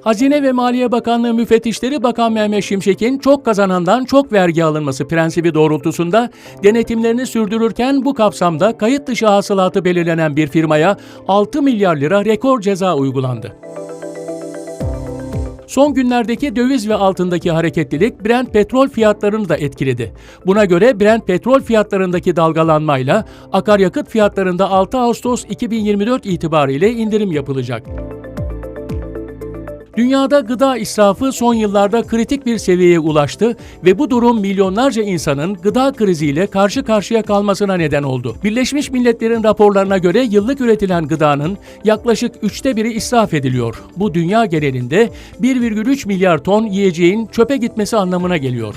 Hazine ve Maliye Bakanlığı müfettişleri Bakan Mehmet Şimşek'in çok kazanandan çok vergi alınması prensibi doğrultusunda denetimlerini sürdürürken bu kapsamda kayıt dışı hasılatı belirlenen bir firmaya 6 milyar lira rekor ceza uygulandı. Son günlerdeki döviz ve altındaki hareketlilik Brent petrol fiyatlarını da etkiledi. Buna göre Brent petrol fiyatlarındaki dalgalanmayla akaryakıt fiyatlarında 6 Ağustos 2024 itibariyle indirim yapılacak. Dünyada gıda israfı son yıllarda kritik bir seviyeye ulaştı ve bu durum milyonlarca insanın gıda kriziyle karşı karşıya kalmasına neden oldu. Birleşmiş Milletler'in raporlarına göre yıllık üretilen gıdanın yaklaşık üçte biri israf ediliyor. Bu dünya genelinde 1,3 milyar ton yiyeceğin çöpe gitmesi anlamına geliyor.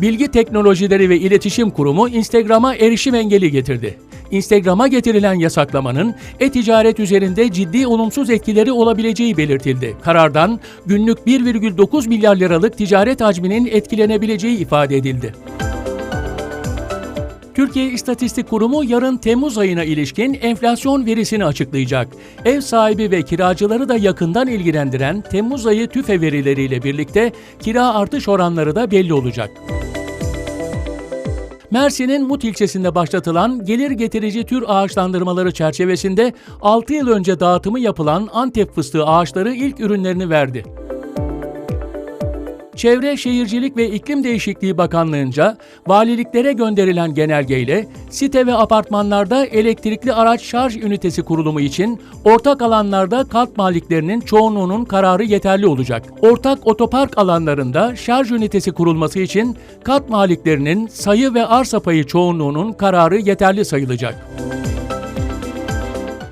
Bilgi Teknolojileri ve İletişim Kurumu Instagram'a erişim engeli getirdi. Instagram'a getirilen yasaklamanın e-ticaret üzerinde ciddi olumsuz etkileri olabileceği belirtildi. Karardan günlük 1,9 milyar liralık ticaret hacminin etkilenebileceği ifade edildi. Türkiye İstatistik Kurumu yarın Temmuz ayına ilişkin enflasyon verisini açıklayacak. Ev sahibi ve kiracıları da yakından ilgilendiren Temmuz ayı tüfe verileriyle birlikte kira artış oranları da belli olacak. Mersin'in Mut ilçesinde başlatılan gelir getirici tür ağaçlandırmaları çerçevesinde 6 yıl önce dağıtımı yapılan Antep fıstığı ağaçları ilk ürünlerini verdi. Çevre, Şehircilik ve İklim Değişikliği Bakanlığı'nca valiliklere gönderilen genelgeyle site ve apartmanlarda elektrikli araç şarj ünitesi kurulumu için ortak alanlarda kalp maliklerinin çoğunluğunun kararı yeterli olacak. Ortak otopark alanlarında şarj ünitesi kurulması için kat maliklerinin sayı ve arsa payı çoğunluğunun kararı yeterli sayılacak.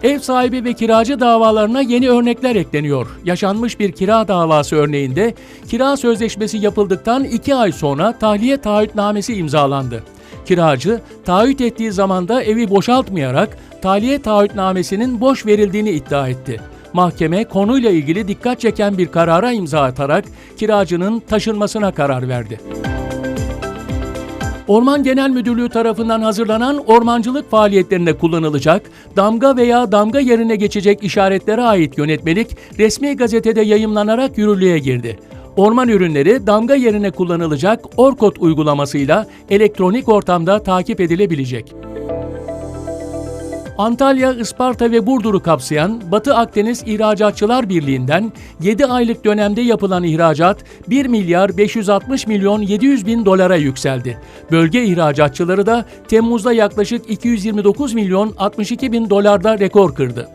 Ev sahibi ve kiracı davalarına yeni örnekler ekleniyor. Yaşanmış bir kira davası örneğinde kira sözleşmesi yapıldıktan 2 ay sonra tahliye taahhütnamesi imzalandı. Kiracı taahhüt ettiği zamanda evi boşaltmayarak tahliye taahhütnamesinin boş verildiğini iddia etti. Mahkeme konuyla ilgili dikkat çeken bir karara imza atarak kiracının taşınmasına karar verdi. Orman Genel Müdürlüğü tarafından hazırlanan ormancılık faaliyetlerinde kullanılacak, damga veya damga yerine geçecek işaretlere ait yönetmelik resmi gazetede yayımlanarak yürürlüğe girdi. Orman ürünleri damga yerine kullanılacak Orkot uygulamasıyla elektronik ortamda takip edilebilecek. Antalya, Isparta ve Burdur'u kapsayan Batı Akdeniz İhracatçılar Birliği'nden 7 aylık dönemde yapılan ihracat 1 milyar 560 milyon 700 bin dolara yükseldi. Bölge ihracatçıları da Temmuz'da yaklaşık 229 milyon 62 bin dolarda rekor kırdı.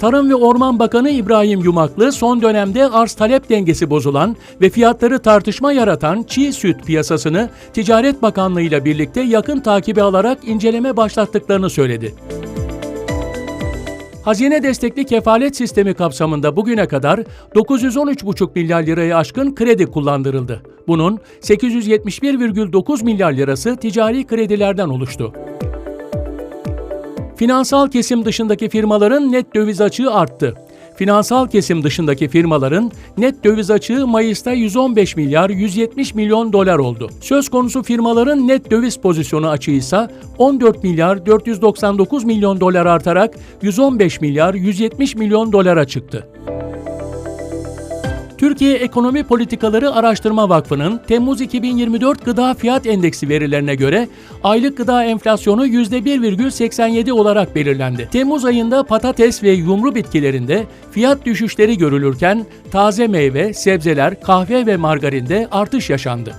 Tarım ve Orman Bakanı İbrahim Yumaklı son dönemde arz talep dengesi bozulan ve fiyatları tartışma yaratan çiğ süt piyasasını Ticaret Bakanlığı ile birlikte yakın takibi alarak inceleme başlattıklarını söyledi. Hazine destekli kefalet sistemi kapsamında bugüne kadar 913,5 milyar lirayı aşkın kredi kullandırıldı. Bunun 871,9 milyar lirası ticari kredilerden oluştu. Finansal kesim dışındaki firmaların net döviz açığı arttı. Finansal kesim dışındaki firmaların net döviz açığı Mayıs'ta 115 milyar 170 milyon dolar oldu. Söz konusu firmaların net döviz pozisyonu açığı ise 14 milyar 499 milyon dolar artarak 115 milyar 170 milyon dolara çıktı. Türkiye Ekonomi Politikaları Araştırma Vakfı'nın Temmuz 2024 Gıda Fiyat Endeksi verilerine göre aylık gıda enflasyonu %1,87 olarak belirlendi. Temmuz ayında patates ve yumru bitkilerinde fiyat düşüşleri görülürken taze meyve, sebzeler, kahve ve margarinde artış yaşandı.